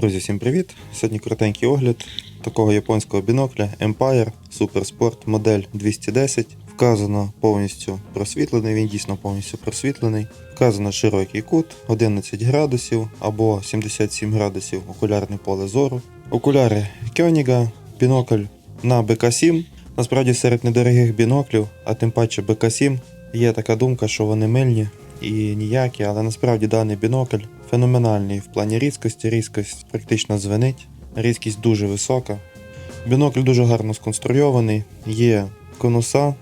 Друзі, всім привіт! Сьогодні коротенький огляд такого японського бінокля Empire Super Sport модель 210. Вказано повністю просвітлений, він дійсно повністю просвітлений. Вказано широкий кут 11 градусів або 77 градусів окулярне поле зору. Окуляри Кьоніга, бінокль на БК7. Насправді серед недорогих біноклів, а тим паче БК7, є така думка, що вони мильні і ніякі, але насправді даний бінокль феноменальний в плані різкості. Різкость практично звенить, різкість дуже висока. Бінокль дуже гарно сконструйований, є конуса,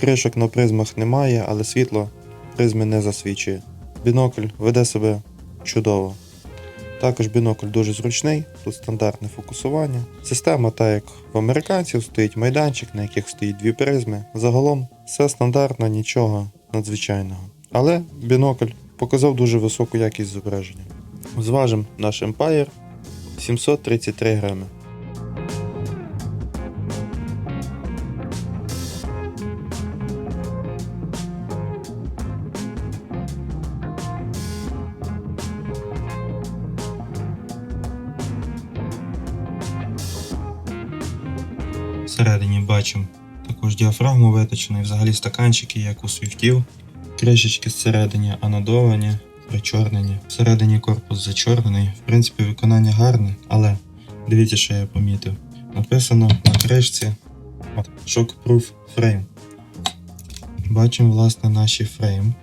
кришок на призмах немає, але світло призми не засвічує. Бінокль веде себе чудово. Також бінокль дуже зручний, тут стандартне фокусування. Система, так як в американців, стоїть майданчик, на яких стоїть дві призми. Загалом все стандартно, нічого надзвичайного. Але бінокль показав дуже високу якість зображення. Зважимо наш Empire 733 грами. Всередині бачимо також діафрагму виточений, взагалі стаканчики, як у свіфтів. Кришечки зсередині анодовані, причорнені. Всередині корпус зачорнений. В принципі, виконання гарне, але дивіться, що я помітив. Написано на кришці Shockproof Frame. Бачимо, власне, наші фрейм.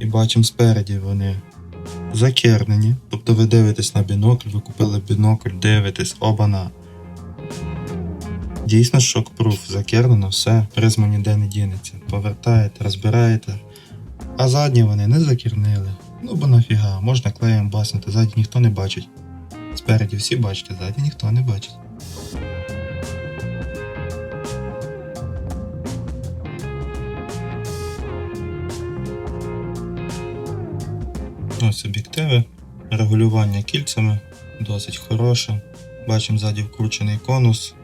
І бачимо спереді вони закернені. Тобто ви дивитесь на бінокль, ви купили бінокль, дивитесь, обана. Дійсно, шокпруф, закернено, все, призма ніде не дінеться. Повертаєте, розбираєте. А задні вони не закірнили. Ну бо нафіга, можна клеєм баснути, ззаді ніхто не бачить. Спереді всі бачите, ззаді ніхто не бачить. Ось об'єктиви. Регулювання кільцями досить хороше. Бачимо ззаді вкручений конус.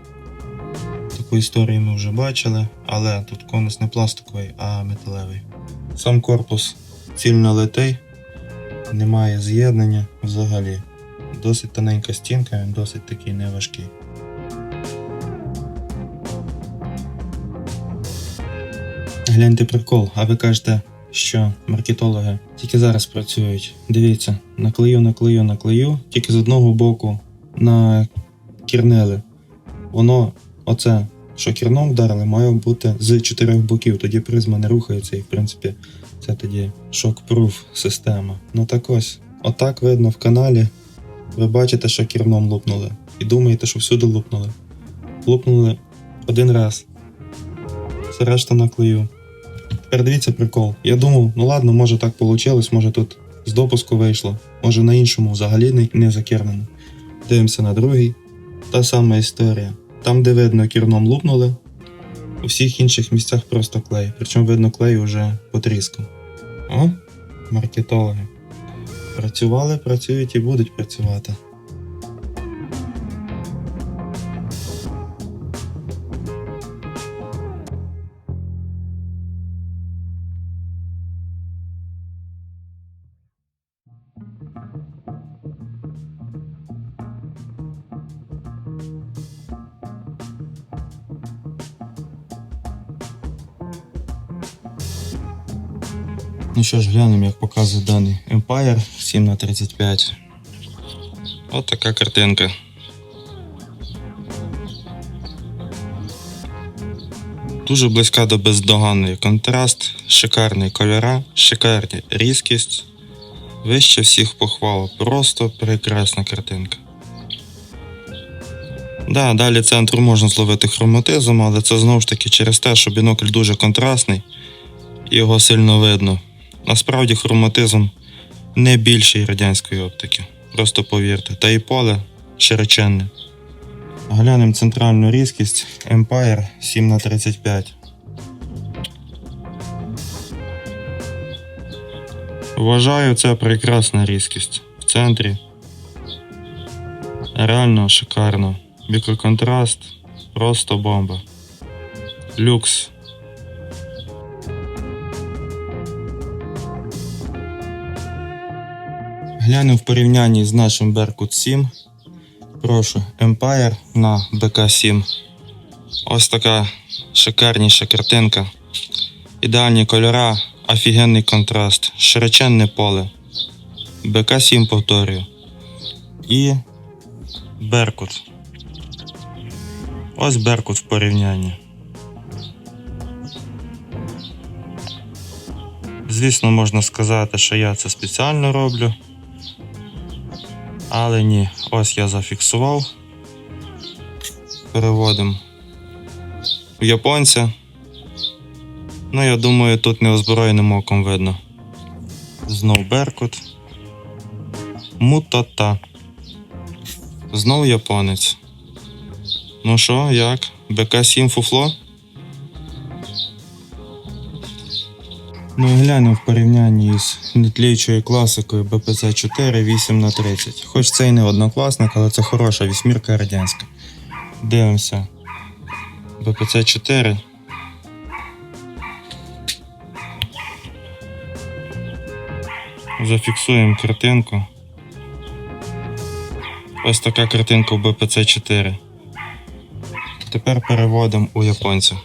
Таку історію ми вже бачили, але тут конус не пластиковий, а металевий. Сам корпус цільно литий, немає з'єднання взагалі. Досить тоненька стінка, він досить такий неважкий. Гляньте прикол, а ви кажете, що маркетологи тільки зараз працюють. Дивіться, наклею, наклею, наклею, тільки з одного боку накірнили. Воно, оце, що кірном вдарили, має бути з чотирьох боків. Тоді призма не рухається, і в принципі це тоді шок-пруф система. Ну так ось, отак видно в каналі. Ви бачите, що кірном лупнули. І думаєте, що всюди лупнули. Лупнули один раз. Все решта наклею. Тепер дивіться прикол. Я думав, ну ладно, може так вийшло, може тут з допуску вийшло, може на іншому взагалі не, не закернено. Дивимося на другий. Та сама історія. Там, де видно, кірном лупнули, у всіх інших місцях просто клей. Причому видно клей уже потріскав. О, маркетологи. Працювали, працюють і будуть працювати. Ну що ж, глянемо, як показує даний Empire 7х35. От така картинка. Дуже близька до бездоганної контраст, шикарний кольора, шикарна різкість. Вище всіх похвал. Просто прекрасна картинка. Да, далі центру можна зловити хроматизм, але це знову ж таки через те, що бінокль дуже контрастний і його сильно видно. Насправді хроматизм не більший радянської оптики. Просто повірте. Та і поле широченне. Глянемо центральну різкість Empire 7х35. Вважаю, це прекрасна різкість. В центрі. Реально шикарно. Мікроконтраст. Просто бомба. Люкс. Глянемо в порівнянні з нашим Berkut 7. Прошу, Empire на БК-7. Ось така шикарніша картинка. Ідеальні кольора, офігенний контраст, широченне поле. БК-7 повторюю. І Беркут. Ось Беркут в порівнянні. Звісно, можна сказати, що я це спеціально роблю. Але ні, ось я зафіксував. Переводимо в японця. Ну, я думаю, тут неозброєним оком видно. Знов Беркут. Мутата. Знов японець. Ну що, як? БК-7 фуфло? Ну глянемо в порівнянні з нетліючою класикою БПЦ 4 8 на 30 Хоч це і не однокласник, але це хороша вісьмірка радянська. Дивимося. БПЦ 4. Зафіксуємо картинку. Ось така картинка в БПЦ 4. Тепер переводимо у японця.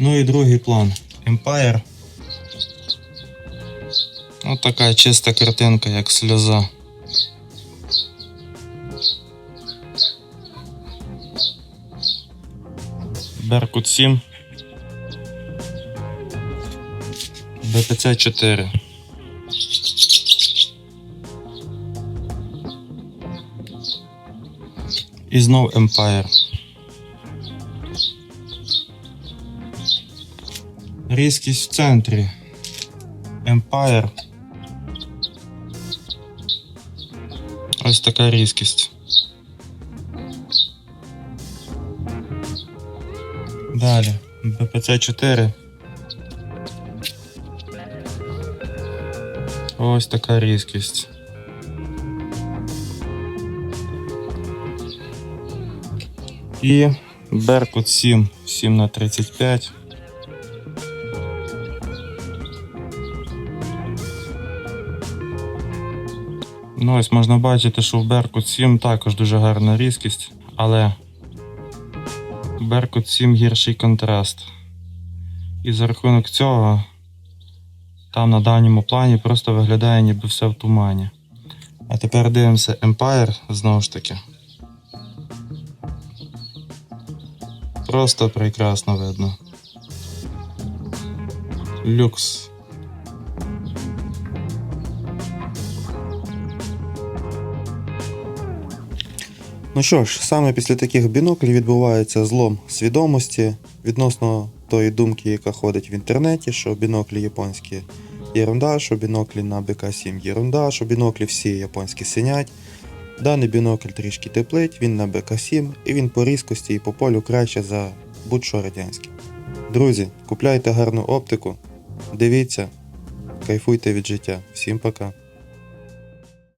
Ну і другий план. Empire. Ось така чиста картинка, як сльоза. Беркут 7. БПЦ 4. І знов Empire. Різкість в центрі. Empire. Ось така різкість. Далі. БПЦ 4. Ось така різкість. І Беркут 7, 7 на 35. Ну, ось можна бачити, що в Беркут 7 також дуже гарна різкість, але Беркут 7 гірший контраст. І за рахунок цього там на дальньому плані просто виглядає ніби все в тумані. А тепер дивимося Empire знову ж таки. Просто прекрасно видно. Люкс. Ну що ж, саме після таких біноклів відбувається злом свідомості відносно тої думки, яка ходить в інтернеті, що біноклі японські єрунда, що біноклі на БК-7 єрунда, що біноклі всі японські синять. Даний бінокль трішки теплить, він на БК-7 і він по різкості і по полю краще за будь-що радянське. Друзі, купляйте гарну оптику, дивіться, кайфуйте від життя. Всім пока.